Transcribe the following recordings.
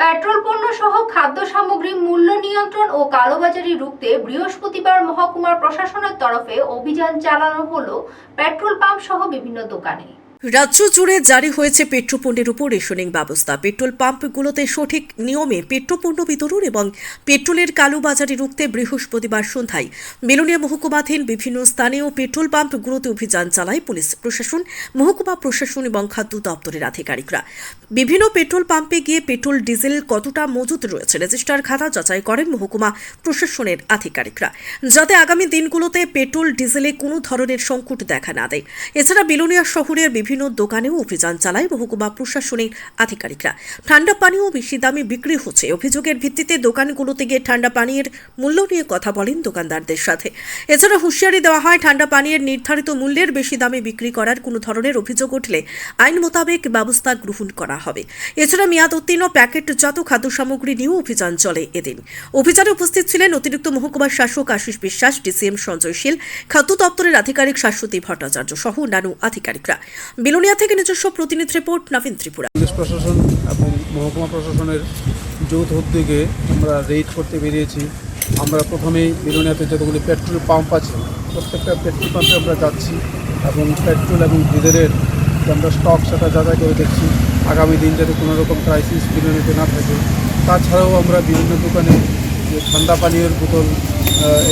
Petrol পণ্য সহ খাদ্য সামগ্রী মূল্য নিয়ন্ত্রণ ও কালোবাজারি রুখতে বৃহস্পতিবার মহকুমার প্রশাসনের তরফে অভিযান চালানো হলো পেট্রোল পাম্প সহ বিভিন্ন দোকানে। রাজ্য জুড়ে জারি হয়েছে পেট্রোপণ্যের উপর রেশনিং ব্যবস্থা। পেট্রোল পাম্পগুলোতে সঠিক নিয়মে পেট্রোপণ্য বিতরণ এবং পেট্রোলের কালোবাজারি রুখতে বৃহস্পতিবার সন্ধ্যায় বেলুনিয়া মহকুমাধীন বিভিন্ন স্থানীয় পেট্রোল পাম্পগুলোতে অভিযান চালায় পুলিশ প্রশাসন, মহকুমা প্রশাসন এবং খাদ্য দপ্তরের আধিকারিকরা। বিভিন্ন পেট্রোল পাম্পে গিয়ে পেট্রোল, ডিজেল কতটা মজুত রয়েছে রেজিস্টার খাতা যাচাই করেন মহকুমা প্রশাসনের আধিকারিকরা, যাতে আগামী দিনগুলোতে পেট্রোল, ডিজেলে কোনো ধরনের সংকট দেখা না দেয়। এছাড়া বিলোনিয়া শহরের বিভিন্ন দোকানেও অভিযান চালায় মহকুমা প্রশাসনের আধিকারিকরা। ঠান্ডা পানীয় বেশি দামে বিক্রি হচ্ছে। অভিযোগের ভিত্তিতে দোকানগুলোতে গিয়ে ঠান্ডা পানীয়ের মূল্য নিয়ে কথা বলেন দোকানদারদের সাথে। এছাড়া হুঁশিয়ারি দেওয়া হয়, ঠান্ডা পানীয়ের নির্ধারিত মূল্যের বেশি দামে বিক্রি করার কোনো ধরনের অভিযোগ উঠলে আইন মোতাবেক ব্যবস্থা গ্রহণ করা হবে। এছাড়া মেয়াদ উত্তীর্ণ প্যাকেটজাত খাদ্য সামগ্রী নিয়েও অভিযান চলে এদিন। অভিযানে উপস্থিত ছিলেন অতিরিক্ত মহকুমার শাসক আশিস বিশ্বাস, ডিসিএম সঞ্জয় শীল, খাদ্য দপ্তরের আধিকারিক শাশ্বতী ভট্টাচার্য সহ অন্যান্য আধিকারিকরা। বিলোনিয়া থেকে নিজস্ব প্রতিনিধি রিপোর্ট নবীন ত্রিপুরা। পুলিশ প্রশাসন এবং মহকুমা প্রশাসনের যৌথ উদ্যোগে আমরা রেড করতে বেরিয়েছি। আমরা প্রথমেই বিলোনিয়াতে যতগুলি পেট্রোল পাম্প আছে, প্রত্যেকটা পেট্রোল পাম্পে আমরা যাচ্ছি এবং পেট্রোল এবং ডিজেলের আমরা স্টক সেটা যাচাই করে দেখছি। আগামী দিন যাতে কোনো রকম ক্রাইসিস বিলোনিয়াতে না থাকে। তাছাড়াও আমরা বিভিন্ন দোকানে যে ঠান্ডা পানীয়ের বোতল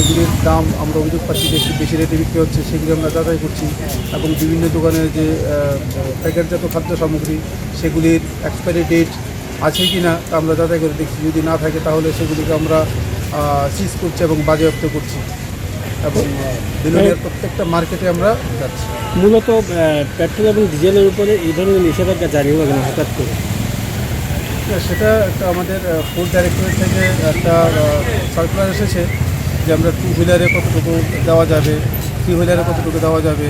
এগুলির দাম আমরা অভিযোগ পাচ্ছি যে একটু বেশি রেটে বিক্রি হচ্ছে সেগুলি আমরা যাচাই করছি। এবং বিভিন্ন দোকানের যে প্যাকেটজাত খাদ্য সামগ্রী সেগুলির এক্সপায়ারি ডেট আছে কি না তা আমরা যাচাই করে দেখছি। যদি না থাকে তাহলে সেগুলিকে আমরা সিজ করছি এবং বাজেয়াপ্ত করছি। এবং বিলোনিয়ার প্রত্যেকটা মার্কেটে আমরা যাচ্ছি। মূলত পেট্রোল এবং ডিজেলের উপরে এই ধরনের নিষেধাজ্ঞা জারি হলো কেন হঠাৎ করে? সেটা একটা আমাদের ফুড ডাইরেক্টরেট থেকে একটা সার্কুলার এসেছে। যে আমরা টু হুইলারে কতটুকু দেওয়া যাবে থ্রি হুইলারে কতটুকু দেওয়া যাবে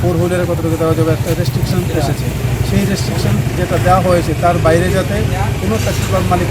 ফোর হুইলারে কতটুকু দেওয়া যাবে, একটা রেস্ট্রিকশন এসেছে। সেই রেস্ট্রিকশন যেটা দেওয়া হয়েছে, তার বাইরে যাতে কোনো পেট্রোল পাম্প মালিক